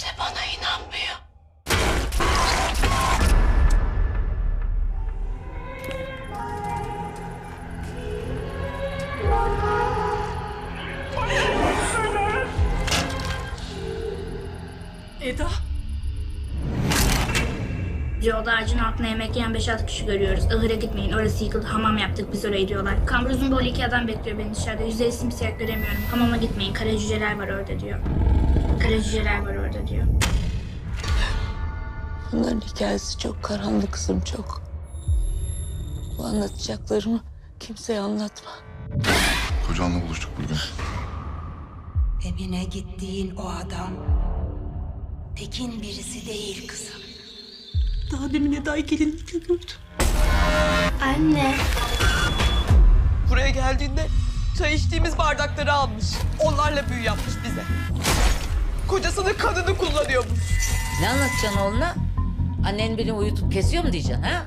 Kimse bana inanmıyor. Eda. Yolda ağacın altına yemek yiyen 5-6 kişi görüyoruz. Ihıra gitmeyin orası yıkıldı hamam yaptık biz orayı diyorlar. Kamburuzun boylu iki adam bekliyor beni dışarıda. Yüzleri simsiyah göremiyorum. Hamama gitmeyin kara cüceler var orada diyor. Kara cüceler var orada diyor. Bunların hikayesi çok karanlık kızım çok. Bu anlatacaklarımı kimseye anlatma. Kocanla buluştuk bugün. Evine gittiğin o adam Tekin birisi değil kızım. Daha demin Eda'yı gelinlikle gördüm. Anne. Buraya geldiğinde çay içtiğimiz bardakları almış. Onlarla büyü yapmış bize. Kocasının kanını kullanıyormuş. Ne anlatacaksın oğluna? Annen beni uyutup kesiyor mu diyeceksin ha?